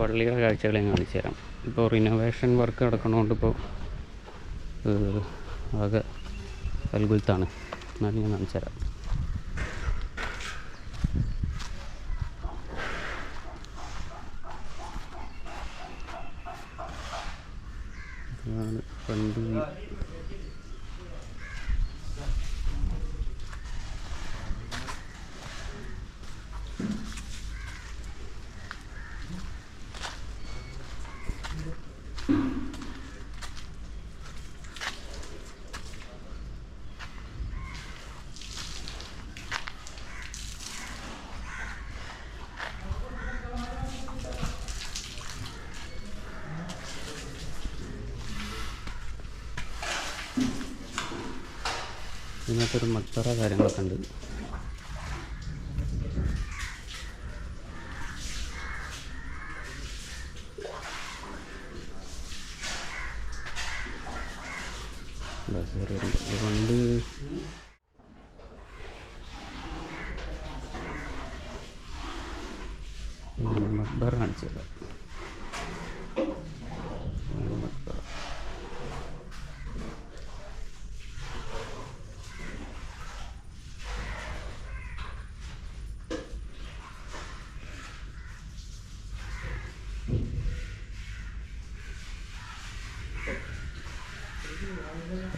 പള്ളിയുടെ കാഴ്ചകൾ ഞാൻ കാണിച്ചു തരാം. ഇപ്പോൾ റിനോവേഷൻ വർക്ക് നടക്കണോണ്ട് ഇപ്പോൾ ആകെ അൽഗുൽത്താണ്. എന്നാലും ഞാൻ കാണിച്ചു തരാം. ഇതാണ് പണ്ട് ഈ ഇതിനകത്തൊരു മക്തറ കാര്യങ്ങളൊക്കെ ഉണ്ട്. പണ്ട് മക്ബറ കാണിച്ചു തരാം ഉം, മക്ബറ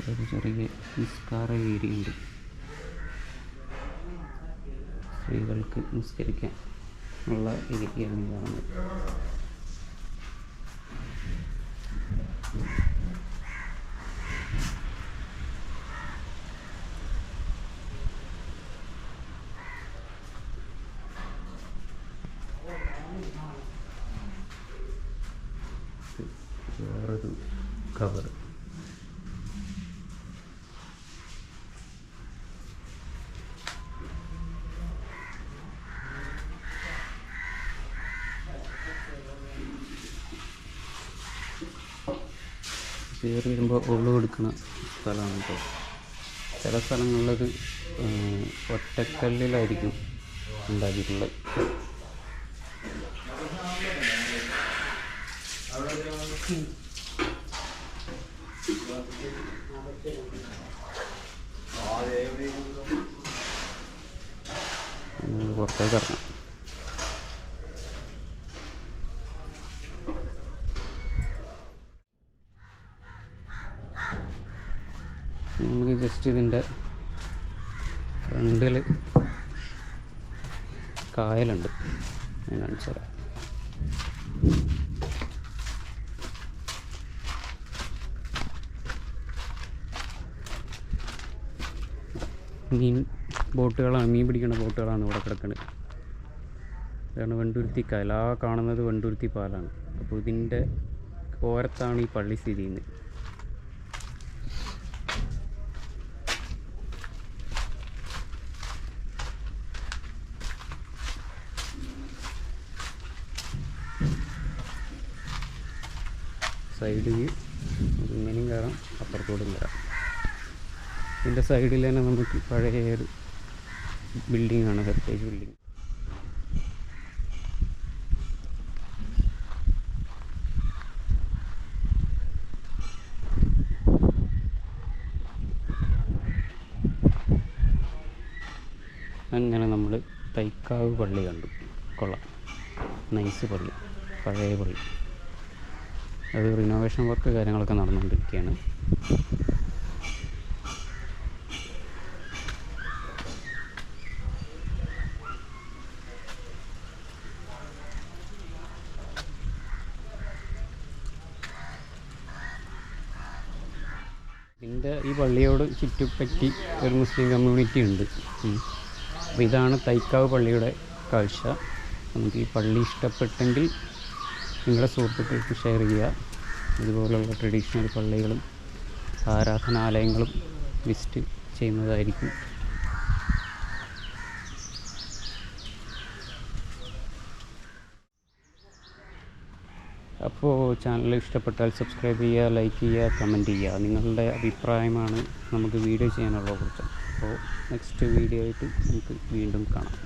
അതൊരു ചെറിയ നിസ്കാര ഏരിയ ഉണ്ട് സ്ത്രീകൾക്ക് നിസ്കരിക്കാൻ ഉള്ള ഏരിയയാണ് കാണുന്നത്. cover. കവർ കയറി വരുമ്പോൾ ഉള്ളു കൊടുക്കുന്ന സ്ഥലമാണ് കേട്ടോ. ചില സ്ഥലങ്ങളിലത് ഒറ്റക്കല്ലിലായിരിക്കും ഉണ്ടാക്കിയിട്ടുള്ളത്. പുറത്തേക്ക് ഇറങ്ങാം. നമുക്ക് ജസ്റ്റ് ഇതിന്റെ ഫ്രണ്ടിൽ കായലുണ്ട്. ഞാൻ കാണിച്ചു തരാം. മീൻ ബോട്ടുകളാണ് മീൻ പിടിക്കുന്ന ബോട്ടുകളാണ് ഇവിടെ കിടക്കുന്നത് ഇതാണ് വെണ്ടുരുത്തി കായൽ. ആ കാണുന്നത് വെണ്ടുരുത്തി പാലാണ്. അപ്പോൾ ഇതിന്റെ ഓരത്താണ് ഈ പള്ളി സ്ഥിതി ചെയ്യുന്നത്. സൈഡിൽ ഇങ്ങനെയും കയറാം അപ്പുറത്തോടും കയറാം. ഇതിന്റെ സൈഡിൽ തന്നെ നമുക്ക് പഴയ ഒരു ബിൽഡിംഗ് ആണ് ഹെറിറ്റേജ് ബിൽഡിംഗ് അങ്ങനെ നമ്മൾ തൈക്കാവ് പള്ളി കണ്ടു. കൊള്ളാം. നൈസ് പള്ളി. പഴയ പള്ളി. അത് റിനോവേഷൻ വർക്ക് കാര്യങ്ങളൊക്കെ നടന്നുകൊണ്ടിരിക്കുകയാണ് ഇതിന്റെ ഈ പള്ളിയോട് ചുറ്റിപ്പറ്റി ഒരു മുസ്ലിം കമ്മ്യൂണിറ്റി ഉണ്ട്. അപ്പോൾ ഇതാണ് തൈക്കാവ് പള്ളിയുടെ കാഴ്ച. നമുക്ക് ഈ പള്ളി ഇഷ്ടപ്പെട്ടെങ്കിൽ നിങ്ങളുടെ സുഹൃത്തുക്കൾക്ക് ഷെയർ ചെയ്യുക. ഇതുപോലുള്ള ട്രഡീഷണൽ പള്ളികളും ആരാധനാലയങ്ങളും വിസിറ്റ് ചെയ്യുന്നതായിരിക്കും. അപ്പോൾ ചാനൽ ഇഷ്ടപ്പെട്ടാൽ സബ്സ്ക്രൈബ് ചെയ്യുക ലൈക്ക് ചെയ്യുക കമന്റ് ചെയ്യുക. നിങ്ങളുടെ അഭിപ്രായമാണ് നമുക്ക് വീഡിയോ ചെയ്യാനുള്ള കുറിച്ച് അപ്പോൾ നെക്സ്റ്റ് വീഡിയോ ആയിട്ട് നമുക്ക് വീണ്ടും കാണാം.